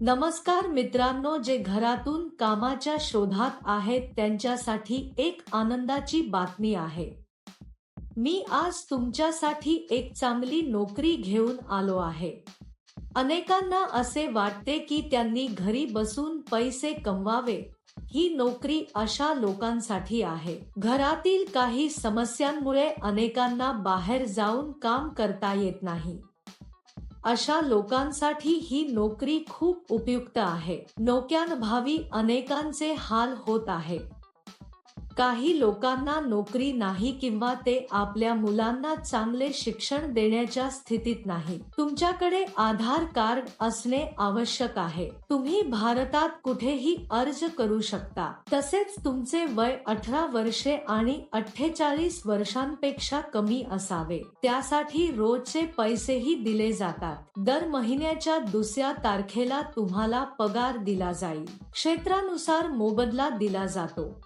नमस्कार मित्रांनो जे घरातून कामाच्या शोधात आहेत त्यांच्यासाठी एक आनंदाची बातमी आहे. मी आज तुमच्यासाठी एक चांगली नोकरी घेऊन आलो आहे. अनेकांना असे वाटते की त्यांनी घरी बसून पैसे कमवावे. ही नोकरी अशा लोकांसाठी आहे. घरातील काही समस्यांमुळे अनेकांना बाहेर जाऊन काम करता येत नाही. अशा लोकांसाठी ही नोकरी खूप उपयुक्त आहे. नोक्यांभावी अनेकांचे हाल होत आहे. काही लोकांना नोकरी नाही किंवा ते आपल्या मुलांना चांगले शिक्षण देण्याच्या स्थितीत नाही. तुमच्याकडे आधार कार्ड असणे आवश्यक आहे. तुम्ही भारतात कुठेही अर्ज करू शकता. तसेच तुमचे वय अठरा वर्षे आणि अठ्ठेचाळीस वर्षांपेक्षा कमी असावे. त्यासाठी रोजचे पैसेही दिले जातात. दर महिन्याच्या दुसऱ्या तारखेला तुम्हाला पगार दिला जाईल. क्षेत्रानुसार मोबदला दिला जातो.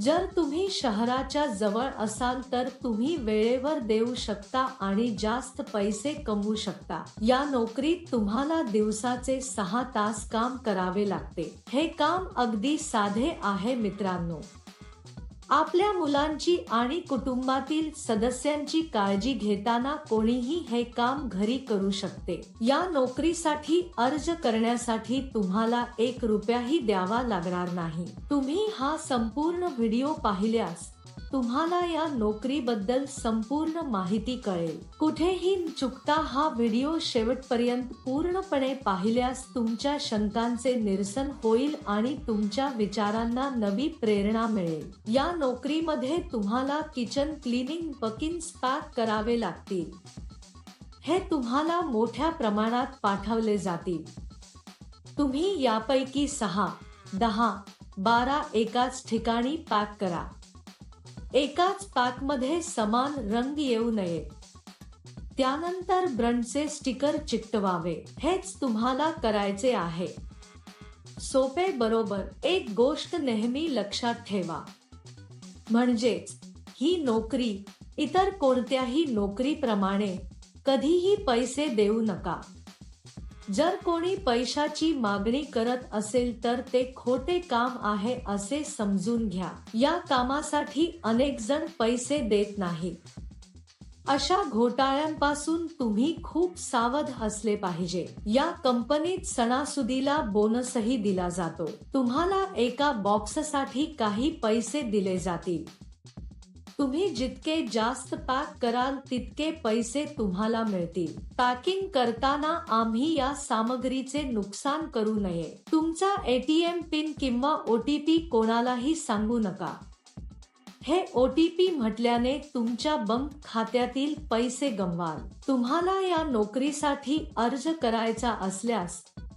जर तुम्ही शहराच्या जवळ असाल तर तुम्ही वेळेवर देऊ शकता आणि जास्त पैसे कमवू शकता. या नोकरीत तुम्हाला दिवसाचे सहा तास काम करावे लागते. हे काम अगदी साधे आहे मित्रांनो. आपल्या मुलांची आणि कुटुंबातील सदस्यांची काळजी घेताना कोणीही हे काम घरी करू शकते. या नोकरीसाठी अर्ज करण्यासाठी तुम्हाला एक रुपयाही द्यावा लागणार नाही. तुम्ही हा संपूर्ण व्हिडिओ पाहिल्यास तुम्हाला या नोकरीबद्दल संपूर्ण माहिती कळेल. कुठेही चुकता हा व्हिडिओ शेवटपर्यंत पूर्णपणे पाहिल्यास तुमच्या शंकांचे निरसन होईल आणि तुमच्या विचारांना नवी प्रेरणा मिळेल. या नोकरीमध्ये तुम्हाला किचन क्लिनिंग बकिन्स पॅक करावे लागतील. हे तुम्हाला मोठ्या प्रमाणात पाठवले जातील. तुम्ही यापैकी सहा दहा बारा एकाच ठिकाणी पॅक करा. एकाच पॅकमध्ये समान रंग येऊ नये. त्यानंतर ब्रंडचे स्टिकर चिकटवावे. हेच तुम्हाला करायचे आहे. सोपे बरोबर एक गोष्ट नेहमी लक्षात ठेवा. म्हणजेच ही नोकरी इतर कोणत्याही नोकरीप्रमाणे कधीही पैसे देऊ नका. जर कोणी पैशाची मागणी करत असेल तर ते खोटे काम आहे असे समजून घ्या. या कामासाठी अनेक जण पैसे देत नाही अशा घोटाळ्यांपासून तुम्ही खूप सावध असले पाहिजे. या कंपनीत सणासुदीला बोनसही दिला जातो. तुम्हाला एका बॉक्ससाठी काही पैसे दिले जातील. तुम्ही जितके जास्त पॅक कराल तितके पैसे तुम्हाला मिळतील. पॅकिंग करताना आम्ही या सामग्रीचे नुकसान करू नये. तुमचा एटीएम पिन किंवा ओटीपी कोणालाही सांगू नका. हे ओ टी पी म्हटल्याने तुमच्या बंक खात्यातील पैसे गमवाल. तुम्हाला या नोकरीसाठी अर्ज करायचा असल्यास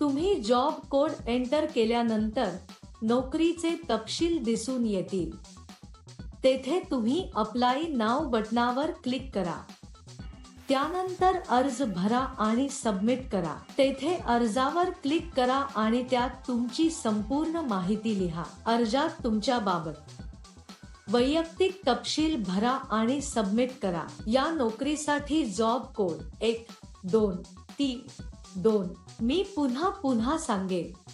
तुम्ही जॉब कोड एंटर केल्यानंतर नोकरीचे तपशील दिसून येतील. तेथे तुम्ही अप्लाय नाव बटनावर क्लिक करा. त्यानंतर अर्ज भरा आणि सबमिट करा. तेथे अर्जावर क्लिक करा आणि त्यात तुमची संपूर्ण माहिती लिहा. अर्जात तुमच्या बाबत. वैयक्तिक तपशील भरा आणि सबमिट करा. या नोकरीसाठी जॉब कोड एक दोन तीन दोन. मी पुन्हा पुन्हा सांगेन.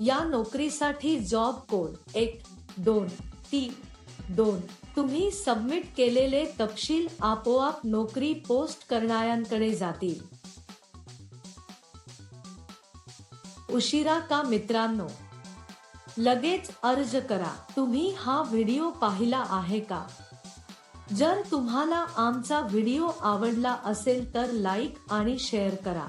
या नोकरीसाठी जॉब कोड एक दोन तीन दोन. तुम्ही सबमिट केलेले तपशील आपोआप नोकरी पोस्ट करणाऱ्यांकडे जातील. उशिरा का मित्रांनो? लगेच अर्ज करा. तुम्ही हा व्हिडिओ पाहिला आहे का? जर तुम्हाला आमचा व्हिडिओ आवडला असेल तर लाईक आणि शेअर करा.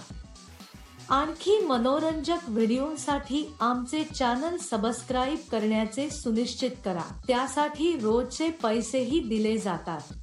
आणखी मनोरंजक व्हिडिओसाठी आमचे चॅनल सबस्क्राईब करण्याचे सुनिश्चित करा. त्यासाठी रोजचे पैसेही दिले जातात.